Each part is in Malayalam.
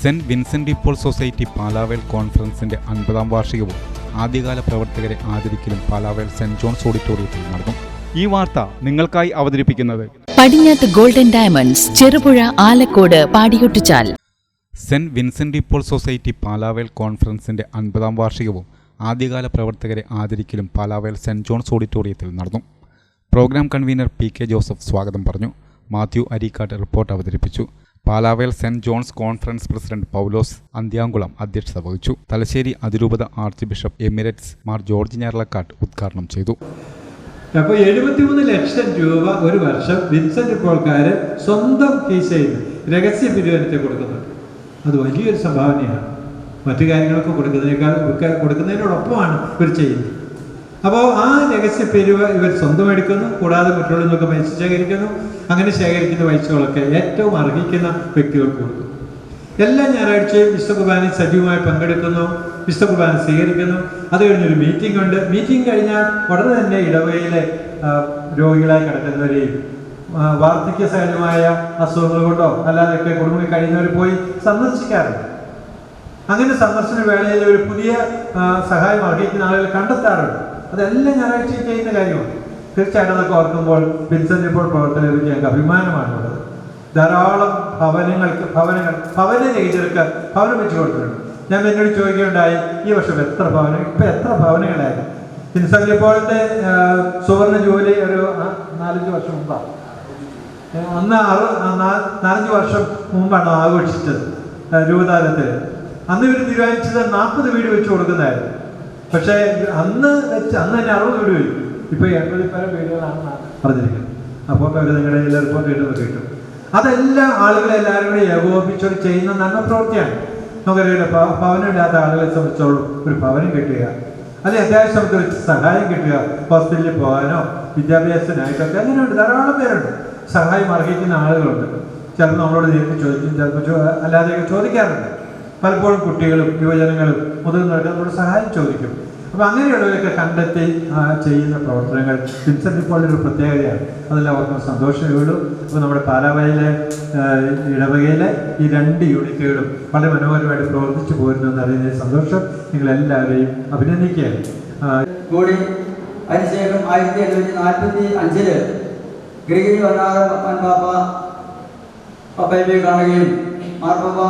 Saint Vincent de Paul society Palavayal കോൺഫറൻസിന്റെ അൻപതാം വാർഷികവും ആദ്യകാല പ്രവർത്തകരെ ആദരിക്കലും പാലാവേൽ സെന്റ് ജോൺസ് ഓഡിറ്റോറിയത്തിൽ നടന്നു. ഈ വാർത്ത നിങ്ങൾക്കായി അവതരിപ്പിക്കുന്നത് പടിഞ്ഞാത്ത് golden diamonds Cherupuzha Alakode Padiyottuchal. Saint Vincent de Paul society Palavayal കോൺഫറൻസിന്റെ അൻപതാം വാർഷികവും ആദ്യകാല പ്രവർത്തകരെ ആദരിക്കലും പാലാവേൽ സെന്റ് ജോൺസ് ഓഡിറ്റോറിയത്തിൽ നടന്നു. Program convener P K Joseph സ്വാഗതം പറഞ്ഞു. മാത്യു അരീക്കാട്ട് റിപ്പോർട്ട് അവതരിപ്പിച്ചു. Palavayal Saint John's conference president Poulose Anthyamkulam അധ്യക്ഷത വഹിച്ചു. തലശ്ശേരി അതിരൂപത archbishop emeritus Mar George Njaralakatt ഉദ്ഘാടനം ചെയ്തു. അപ്പോൾ എഴുപത്തിമൂന്ന് ലക്ഷം രൂപ ഒരു വർഷം വിൻസെന്റ് പോൾക്കാർ സ്വന്തം കീശയിൽ രഹസ്യ പിരിവനത്തെ കൊടുക്കുന്നുണ്ട്. അത് വലിയൊരു സംഭാവനയാണ്. മറ്റു കാര്യങ്ങളൊക്കെ കൊടുക്കുന്നതിനേക്കാൾ കൊടുക്കുന്നതിനോടൊപ്പമാണ് ഇവർ ചെയ്യുന്നത്. അപ്പോൾ ആ രഹസ്യ പേരുവ ഇവർ സ്വന്തം എടുക്കുന്നു കൂടാതെ മറ്റുള്ള നിന്നൊക്കെ പൈസ ശേഖരിക്കുന്നു. അങ്ങനെ ശേഖരിക്കുന്ന പൈസകളൊക്കെ ഏറ്റവും അർഹിക്കുന്ന വ്യക്തികൾക്ക് കൊടുക്കും എല്ലാ ഞായറാഴ്ചയും വിശുദ്ധ കുർബാനയിൽ സജീവമായി പങ്കെടുക്കുന്നു വിശുദ്ധ കുർബാന സ്വീകരിക്കുന്നു. അത് കഴിഞ്ഞൊരു മീറ്റിംഗ് ഉണ്ട്. മീറ്റിംഗ് കഴിഞ്ഞാൽ ഉടനെ തന്നെ ഇടവകയിലെ രോഗികളായി കിടക്കുന്നവരെയും വാർദ്ധക്യ സഹജമായ അസുഖങ്ങൾ കൊണ്ടോ അല്ലാതെയൊക്കെ കുടുംബം കഴിയുന്നവർ പോയി സന്ദർശിക്കാറുണ്ട്. അങ്ങനെ സന്ദർശന വേളയിൽ ഒരു പുതിയ സഹായം അർഹിക്കുന്ന ആളുകൾ കണ്ടെത്താറുണ്ട്. അതെല്ലാം ഞായറാഴ്ചയും ചെയ്യുന്ന കാര്യമാണ്. തീർച്ചയായിട്ടും അതൊക്കെ ഓർക്കുമ്പോൾ വിൻസെന്റ് ഇപ്പോൾ പ്രവർത്തനത്തിൽ ഞങ്ങൾക്ക് അഭിമാനമാണുള്ളത്. ധാരാളം ഭവനങ്ങൾക്ക് ഭവനങ്ങൾ ഭവന രഹിതർക്ക് ഭവനം വെച്ച് കൊടുത്തിട്ടുണ്ട്. ഞാൻ എന്നോട് ചോദിക്കുകയുണ്ടായി ഈ വർഷം എത്ര ഭവനം ഇപ്പൊ എത്ര ഭവനങ്ങളായിരുന്നു വിൻസെന്റ് ഇപ്പോഴത്തെ സുവർണ ജൂലൈ ഒരു നാലഞ്ച് വർഷം മുമ്പാണ്. അന്ന് അറു നാലഞ്ച് വർഷം മുമ്പാണ് ആഘോഷിച്ചത് രൂപതാരത്തിൽ അന്ന് ഇവർ തീരുമാനിച്ചത് നാൽപ്പത് വീട് വെച്ച് കൊടുക്കുന്നതായിരുന്നു. പക്ഷേ അന്ന് വെച്ച് അന്ന് തന്നെ അറുപത് വീട് വരും ഇപ്പൊ എൺപതിൽ പല വീടുകളാണ് പറഞ്ഞിരിക്കുന്നത്. അപ്പോൾ അവർ നിങ്ങളുടെ എല്ലാ റിപ്പോർട്ട് കേട്ടു. അതെല്ലാം ആളുകളെ എല്ലാവരും കൂടി ഏകോപിച്ചോട് ചെയ്യുന്ന നല്ല പ്രവൃത്തിയാണ്. നമുക്കറിയില്ല ഭവനമില്ലാത്ത ആളുകളെ സംബന്ധിച്ചോളം ഒരു ഭവനം കിട്ടുക. അല്ലെങ്കിൽ അത്യാവശ്യം ഒരു സഹായം കിട്ടുക. ഹോസ്പിറ്റലിൽ പോകാനോ വിദ്യാഭ്യാസത്തിനായിട്ടൊക്കെ അങ്ങനെയുണ്ട്. ധാരാളം പേരുണ്ട്. സഹായം അർഹിക്കുന്ന ആളുകളുണ്ട്. ചിലപ്പോൾ നമ്മളോട് ചോദിക്കും ചിലപ്പോൾ അല്ലാതെയൊക്കെ ചോദിക്കാറുണ്ട്. പലപ്പോഴും കുട്ടികളും യുവജനങ്ങളും മുതിർന്നവരും നമ്മുടെ സഹായം ചോദിക്കും. അപ്പോൾ അങ്ങനെയുള്ളവരൊക്കെ കണ്ടെത്തി ചെയ്യുന്ന പ്രവർത്തനങ്ങൾ വിൻസെന്റ് ഇപ്പോൾ ഒരു പ്രത്യേകതയാണ്. അതെല്ലാം അവർക്ക് സന്തോഷമേ ഉള്ളൂ. അപ്പോൾ നമ്മുടെ പാലാവയിലെ ഇടവകയിലെ ഈ രണ്ട് യൂണിറ്റുകളും വളരെ മനോഹരമായിട്ട് പ്രവർത്തിച്ചു പോരുന്നു എന്നറിയുന്ന സന്തോഷം. നിങ്ങളെല്ലാവരെയും അഭിനന്ദിക്കുകയാണ്. കൂടി അതിനുശേഷം ആയിരത്തി എണ്ണൂറ്റി നാൽപ്പത്തി അഞ്ചിൽ ഗ്രിഗരി വന്നാറപ്പൻ പാപ്പ പപ്പയെ കാണുകയും മാർപ്പാപ്പ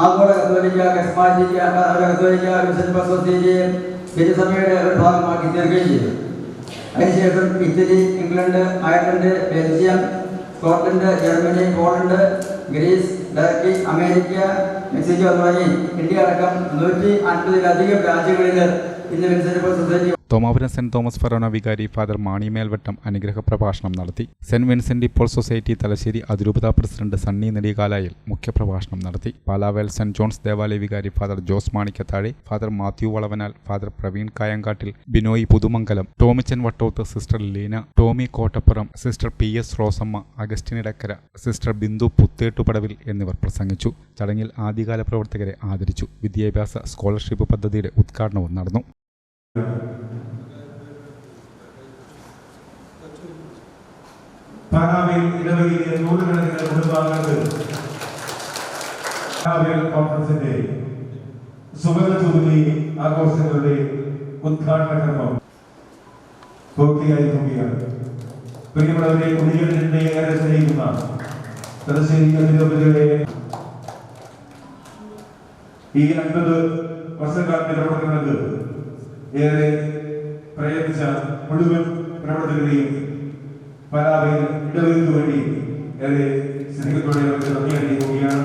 ആഗോള കത്തോലിക്ക കസ്മാറ്റിക്ക കത്തോലിക്ക വിശുദ്ധ സൊസൈറ്റിയെ തിരുസഭയുടെ ഒരു ഭാഗമാക്കി തീർക്കുകയും ചെയ്തു. അതിനുശേഷം Italy England Ireland Belgium Scotland Germany Poland Greece Turkey America Mexico തുടങ്ങി ഇന്ത്യ അടക്കം നൂറ്റി അൻപതിലധികം രാജ്യങ്ങളിൽ തോമാപുരം സെന്റ് തോമസ് ഫെറോണ വികാരി ഫാദർ മാണി മേൽവട്ടം അനുഗ്രഹ പ്രഭാഷണം നടത്തി. Saint Vincent de Paul society Thalassery അതിരൂപത പ്രസിഡന്റ് സണ്ണി നെടികാലായിൽ മുഖ്യപ്രഭാഷണം നടത്തി. പാലാവേൽ സെന്റ് ജോൺസ് ദേവാലയ വികാരി father Jose Manikkathazhe father Mathew Valavanal father Praveen Kayankattil Binoy Puthumangalam Tomichan Vattoth sister Leena Tomy Kottappuram sister P S Rosamma Augustine Edakkara sister Bindu Puthettupadavil എന്നിവർ പ്രസംഗിച്ചു. ചടങ്ങിൽ ആദ്യകാല പ്രവർത്തകരെ ആദരിച്ചു. വിദ്യാഭ്യാസ സ്കോളർഷിപ്പ് പദ്ധതിയുടെ ഉദ്ഘാടനവും നടന്നു. പാലാവിൽ ഇടവകയിലെ നൂറുകണക്കിന് കുടുംബാംഗങ്ങൾ കോൺഫറൻസിന്റെ സുവർണ ജൂബിലി ആഘോഷങ്ങളുടെ ഉദ്ഘാടന കർമ്മം പൂർത്തിയായി പോവുകയാണ് പ്രിയപ്പെട്ടവരെ കുടികളിലെ ഏറെ സ്നേഹിക്കുന്ന തലശ്ശേരി അതിരൂപതയുടെ ഈ അൻപത് വർഷക്കാലത്തെ പ്രവർത്തനങ്ങൾക്ക് ഏറെ പ്രയത്നിച്ച മുഴുവൻ പ്രവർത്തകരെയും പരാതിയിൽ ഇടവരുന്നു വേണ്ടി ഏറെ സ്നേഹത്തോടെ അവർക്ക് നന്ദി അറിയിക്കുകയാണ്.